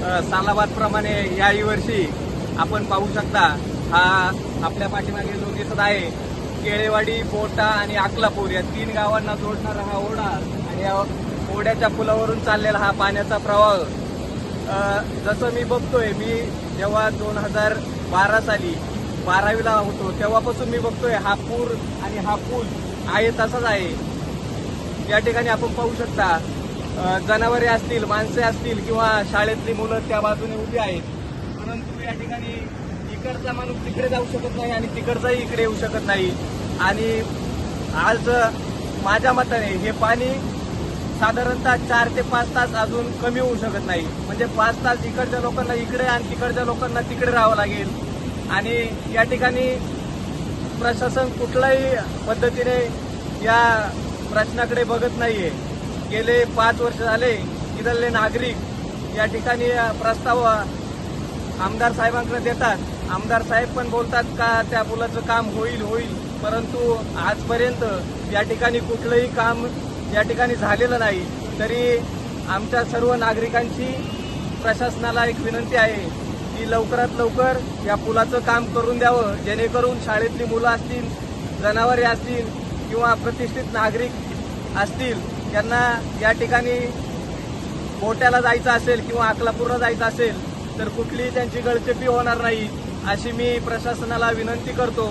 सालाबादप्रमाणे याही वर्षी आपण पाहू शकता हा आपल्या पाठीमागे जो दिसत आहे केळेवाडी बोटा आणि अकलापूर या तीन गावांना जोडणारा हा ओढा आणि या ओढ्याच्या पुलावरून चाललेला हा पाण्याचा प्रवाह. जसं मी बघतोय मी जेव्हा दोन हजार बारा साली बारावीला होतो तेव्हापासून मी बघतोय हा पूर आणि हा पूल आहे तसाच आहे. या ठिकाणी आपण पाहू शकता जनावरे असतील माणसे असतील किंवा शाळेतली मुलं त्या बाजूने उभी आहेत. परंतु या ठिकाणी इकडचा माणूस तिकडे जाऊ शकत नाही आणि तिकडचाही इकडे येऊ शकत नाही. आणि आज माझ्या मताने हे पाणी साधारणतः चार ते पाच तास अजून कमी होऊ शकत नाही. म्हणजे पाच तास इकडच्या लोकांना इकडे आणि तिकडच्या लोकांना तिकडे राहावं लागेल. आणि या ठिकाणी प्रशासन कुठल्याही पद्धतीने या प्रश्नाकडे बघत नाहीये. गेले पाच वर्ष झाले इथले नागरिक या ठिकाणी प्रस्ताव आमदार साहेबांकडे देतात. आमदार साहेब पण बोलतात का त्या पुलाचं काम होईल होईल. परंतु आजपर्यंत या ठिकाणी कुठलंही काम या ठिकाणी झालेलं नाही. तरी आमच्या सर्व नागरिकांची प्रशासनाला एक विनंती आहे की लवकरात लवकर या पुलाचं काम करून द्यावं. जेणेकरून शाळेतली मुलं असतील जनावरे असतील किंवा प्रतिष्ठित नागरिक असतील त्यांना या ठिकाणी गोट्याला जायचं असेल किंवा अकलापूरला जायचं असेल तर कुठलीही त्यांची गळचेपी होणार नाही अशी मी प्रशासनाला विनंती करतो.